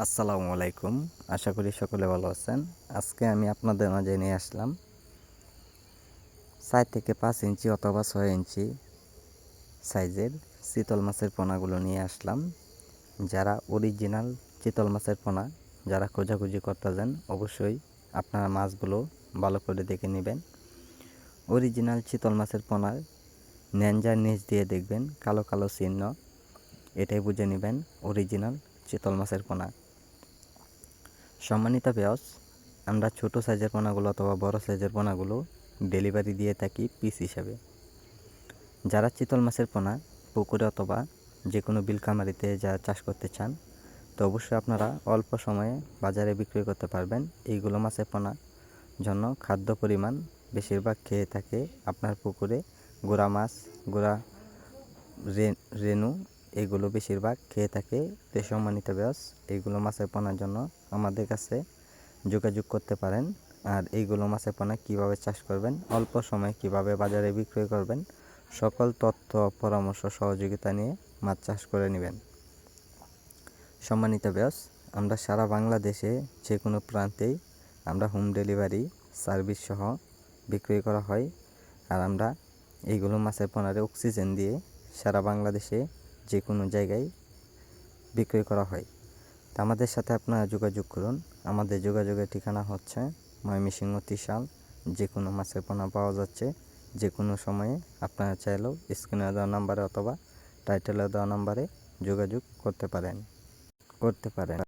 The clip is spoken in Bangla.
আসসালামু আলাইকুম। আশা করি সকলে ভালো আছেন। আজকে আমি আপনাদের মাঝে নিয়ে আসলাম চার থেকে পাঁচ ইঞ্চি অথবা ছয় ইঞ্চি সাইজের চিতল মাছের পোনাগুলো নিয়ে আসলাম। যারা অরিজিনাল চিতল মাছের পোনা, যারা খোঁজাখুঁজি করতে যান অবশ্যই আপনারা মাছগুলো ভালো করে দেখে নেবেন। অরিজিনাল চিতল মাছের পোনার ন্যাঞ্জার নিচ দিয়ে দেখবেন, কালো কালো চিহ্ন এটাই বুঝে নেবেন অরিজিনাল চিতল মাছের পোনা। সম্মানিত ব্যাস আমরা ছোট সাইজের পোনাগুলো অথবা বড় সাইজের পোনাগুলো ডেলিভারি দিয়ে থাকি পিস হিসাবে। যারা চিতল মাছের পোনা, পুকুরে অথবা যে কোনো বিলকামারিতে যারা চাষ করতে চান, তো অবশ্যই আপনারা অল্প সময়ে বাজারে বিক্রি করতে পারবেন এইগুলো মাছের পোনা। জন্য খাদ্য পরিমাণ বেশিরভাগ খেয়ে থাকে আপনার পুকুরে। গোড়া মাছ, গোড়া রেনু এগুলো বেশিরভাগ খেয়ে থাকে। তো সম্মানিত ব্যাস এইগুলো মাছের পোনার জন্য আমাদের কাছে যোগাযোগ করতে পারেন। আর এইগুলো মাছের পোনা কীভাবে চাষ করবেন, অল্প সময়ে কীভাবে বাজারে বিক্রয় করবেন, সকল তথ্য, পরামর্শ, সহযোগিতা নিয়ে মাছ চাষ করে নেবেন। সম্মানিত ব্যাস আমরা সারা বাংলাদেশে যে কোনো প্রান্তেই আমরা হোম ডেলিভারি সার্ভিস সহ বিক্রয় করা হয়। আর আমরা এইগুলো মাছের পোনারে অক্সিজেন দিয়ে সারা বাংলাদেশে যে কোনো জায়গায় বিক্রয় করা হয়। তা আমাদের সাথে আপনারা যোগাযোগ করুন। আমাদের যোগাযোগের ঠিকানা হচ্ছে ময়মনসিংহ তিশাল যে কোনো মাছের পোনা পাওয়া যাচ্ছে। যে কোনো সময়ে আপনারা চাইলেও স্ক্রিনে দেওয়া নাম্বারে অথবা টাইটেলে দেওয়া নাম্বারে যোগাযোগ করতে পারেন। করতে পারেন।